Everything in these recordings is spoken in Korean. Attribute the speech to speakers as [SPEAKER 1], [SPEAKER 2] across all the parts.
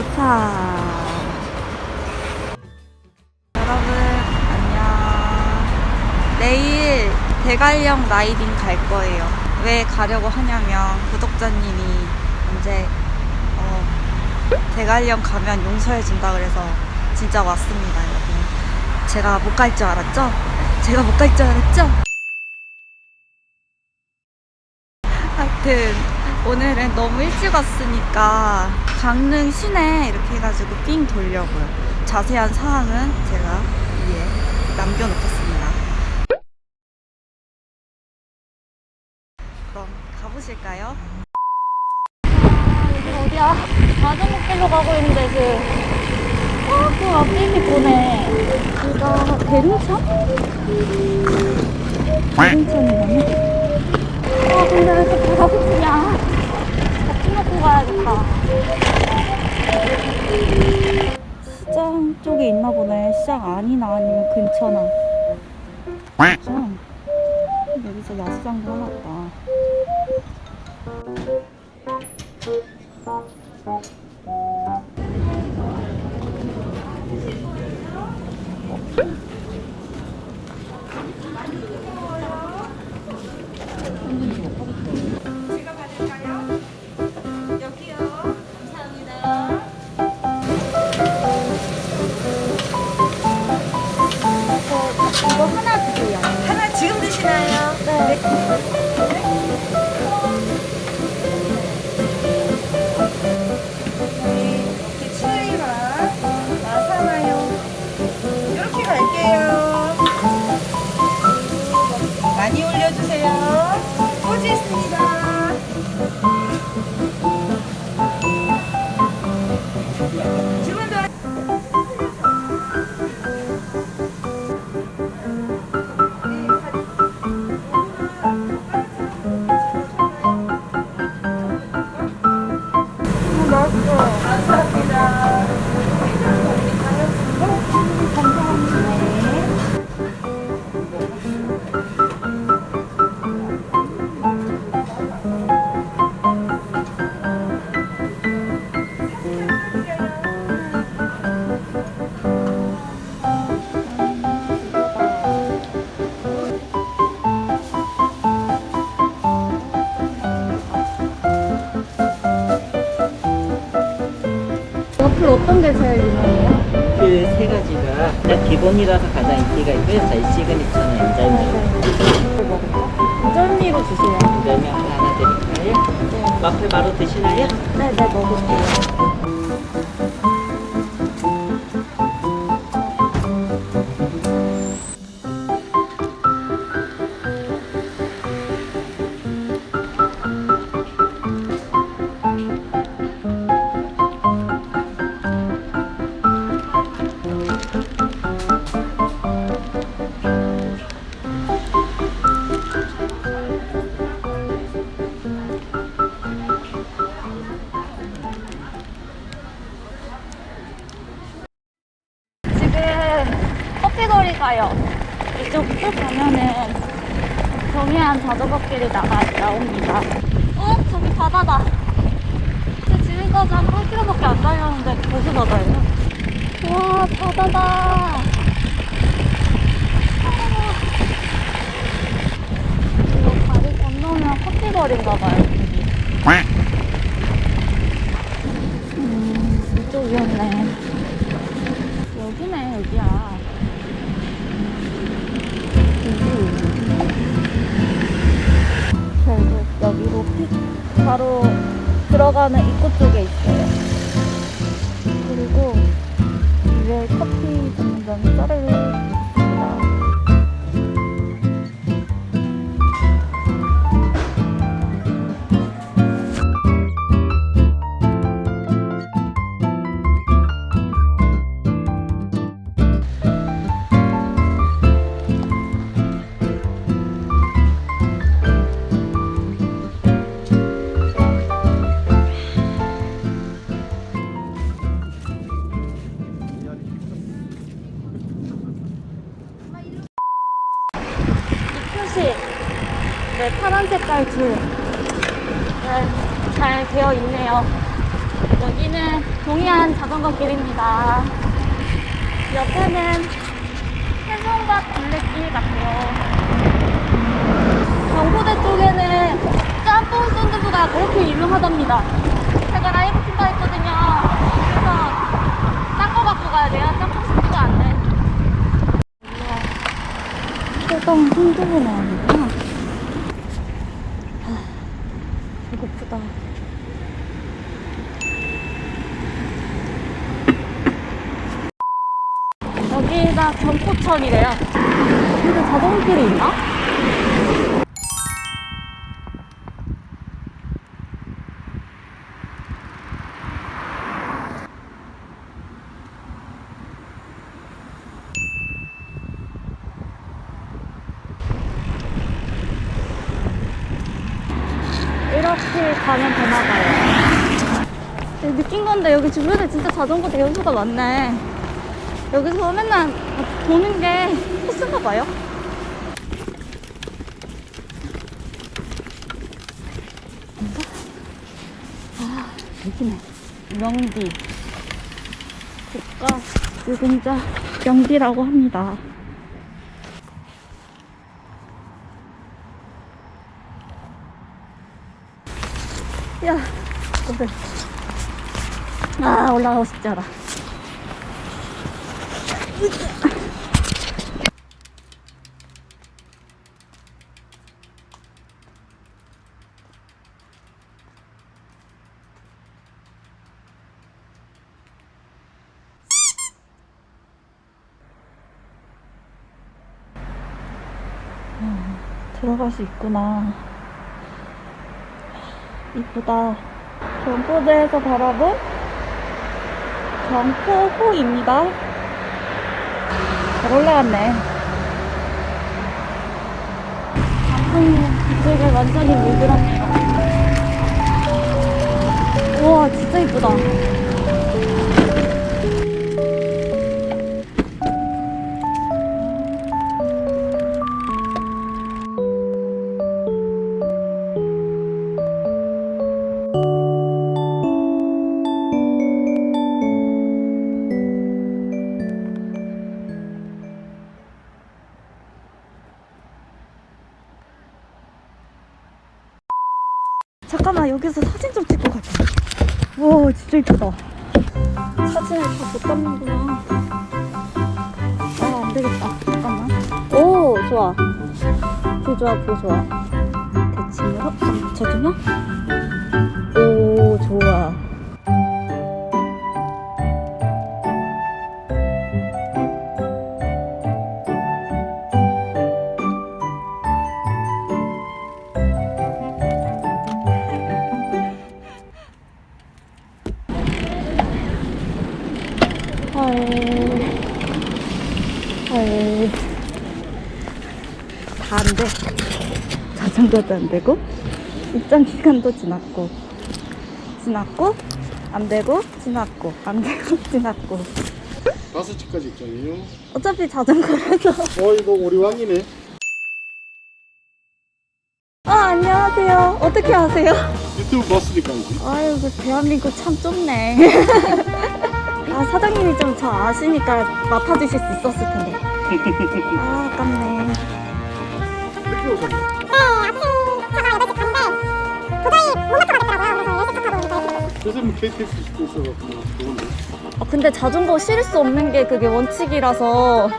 [SPEAKER 1] 도착. 여러분, 안녕. 내일 대관령 라이딩 갈 거예요. 왜 가려고 하냐면 구독자님이 이제 어, 대관령 가면 용서해준다 그래서 진짜 왔습니다, 여러분. 제가 못 갈 줄 알았죠? 제가 못 갈 줄 알았죠? 하여튼 오늘은 너무 일찍 왔으니까 강릉 시내 이렇게 해가지고 삥 돌려고요. 자세한 사항은 제가 위에 남겨놓겠습니다. 그럼 가보실까요?
[SPEAKER 2] 여기 어디야? 자전거 길로 가고 있는데 그, 아, 그 앞길이 보네. 여기가 대릉천? 대릉천이라네. 아, 근데 왜 이렇게 배가 고프냐? 먹고 가야겠다.
[SPEAKER 1] 시장 쪽에 있나 보네. 시장 아니나 아니면 근처나. 시장. 여기서 야시장도 해놨다.
[SPEAKER 2] 제일 유명해요?
[SPEAKER 3] 그 세 가지가 일단 기본이라서 가장 인기가 있고요. 저희 시그니처는 엔자이머로
[SPEAKER 2] 무절미로 주세요.
[SPEAKER 3] 그러면 하나 드릴까요? 와플 바로 드시나요?
[SPEAKER 2] 네, 네, 먹을게요. 자전거길이 나가, 나옵니다. 어? 저기 바다다. 근데 지금까지 한 8km밖에 안 달렸는데 거기 바다예요. 와, 바다다. 아. 이거 다리 건너면 커피거리인가 봐요. 음, 이쪽이었네. 여기네, 여기야. 바로 들어가는 입구 쪽에 있어요. 그리고 위에 커피 전문점이 짜르 이 표시, 네, 파란 색깔 줄. 네, 잘 되어 있네요. 여기는 동해안 자전거 길입니다. 옆에는 해성밭 둘레길 같아요. 경포대 쪽에는 짬뽕 샌드보다 그렇게 유명하답니다. 제가 라이브 킨다 했거든요. 그래서 딴거 갖고 가야 돼요. 짬뽕 샌드가 안 돼. 해당 샌드가 나오는구나. 아, 배고프다. 여기가 경포천이래요. 근데 자동길이 있나? 이렇게 가면 되나봐요. 느낀 건데 여기 주변에 진짜 자전거 대여소가 많네. 여기서 맨날 도는 게 코스인가 봐요. 뭔가? 아, 여기네. 명디. 국가 유공자 명디라고 합니다. 야, 오늘. 아, 올라가고 싶지 않아. 들어갈 수 있구나. 이쁘다. 경포대에서 바라본 경포호입니다. 잘 올라갔네. 이쪽에 완전히 물들었네요. 우와, 진짜 이쁘다. 우와, 진짜 이쁘다. 사진을 다 못 담는구나. 아, 안 되겠다. 잠깐만. 오, 좋아. 뷰 좋아, 뷰 좋아. 대칭으로 좀 붙여주면? 헐. 헐. 다안 돼. 자전거도 안 되고, 입장 기간도 지났고, 지났고, 안 되고, 지났고, 안 되고, 지났고.
[SPEAKER 4] 5시까지 입장이에요.
[SPEAKER 2] 어차피 자전거라서.
[SPEAKER 4] 어, 이거 오리왕이네.
[SPEAKER 2] 아, 안녕하세요. 어떻게 아세요?
[SPEAKER 4] 유튜브 봤으니까 이제.
[SPEAKER 2] 아유, 그 대한민국 참 좁네. 아, 사장님이 좀 저 아시니까 맡아주실 수 있었을 텐데. 아, 아깝네.
[SPEAKER 4] 이렇게 오셨네. 요즘 KTX 싣고 있어갖고 좋은데.
[SPEAKER 2] 아, 근데 자전거 실을 수 없는 게 그게 원칙이라서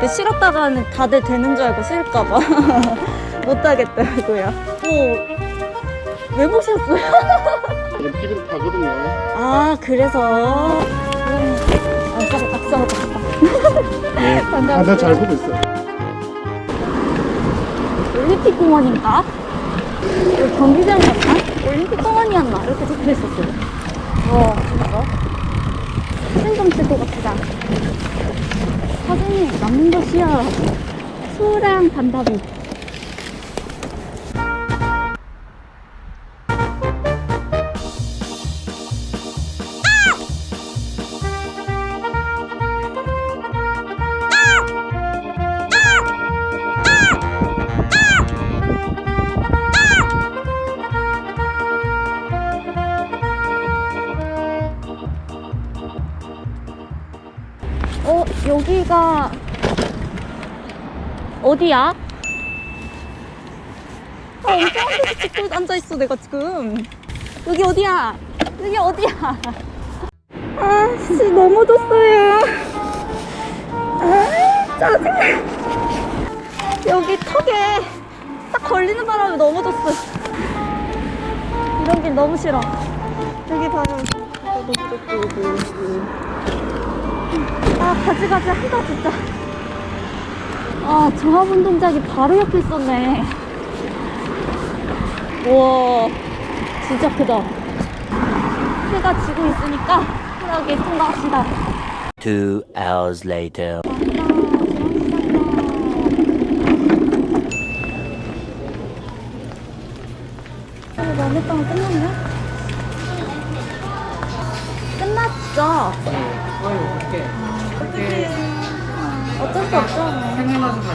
[SPEAKER 2] 근데 실었다가는 다들 되는 줄 알고 실까봐 못 하겠더라고요. 오, 왜 모셨어요?
[SPEAKER 4] 이건 TV로 파거든요.
[SPEAKER 2] 아, 그래서. 아, 싹, 악수하고 갔다.
[SPEAKER 4] 네. 다들 잘 보고 있어요.
[SPEAKER 2] 올림픽 공원인가? 여기 경기장이었나? 올림픽 공원이었나? 이렇게 적혀 있었어요. 와, 진짜? 사진 좀 찍고 갑시다. 사진이 남는 것이야. 소랑 단답이. 어디야? 아, 엄청 찍고 앉아있어, 내가 지금. 여기 어디야? 여기 어디야? 아, 씨, 너무 덥어요. 아, 짜증나. 여기 턱에 딱 걸리는 바람에 덥어. 이런 길 너무 싫어. 여기 봐요. 아, 가지 가지 한다, 진짜. 아, 종합 운동장이 바로 옆에 있었네. 우와, 진짜 크다. 해가 지고 있으니까 쿨하게 통과합시다.
[SPEAKER 5] Two hours later.
[SPEAKER 2] 어? 끝났죠?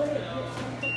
[SPEAKER 2] Thank you.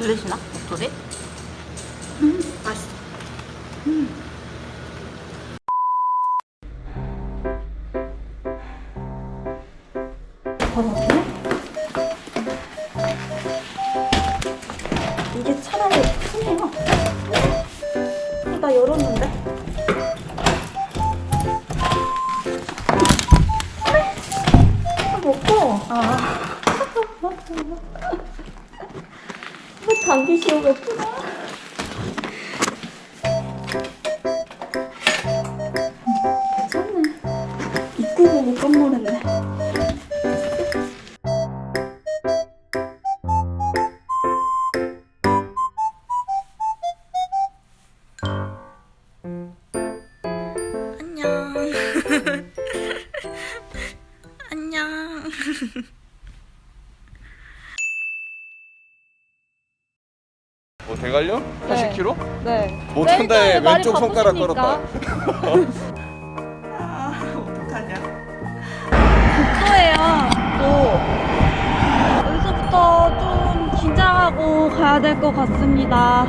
[SPEAKER 2] 들리시나? 목소리? 맛있어.
[SPEAKER 1] 이게 차라리 크네요. 나 열었는데? 아, 먹고. 아. 감기 시오겠구나. 괜찮네. 입고 보고 깜놀했네. 안녕. 안녕.
[SPEAKER 6] 대관령? 80kg?
[SPEAKER 2] 네.
[SPEAKER 6] 못한다에
[SPEAKER 2] 네, 말이
[SPEAKER 6] 왼쪽 손가락
[SPEAKER 2] 바쁘시니까.
[SPEAKER 6] 걸었다.
[SPEAKER 2] 복도예요. 또 여기서부터 좀 긴장하고 가야 될 것 같습니다.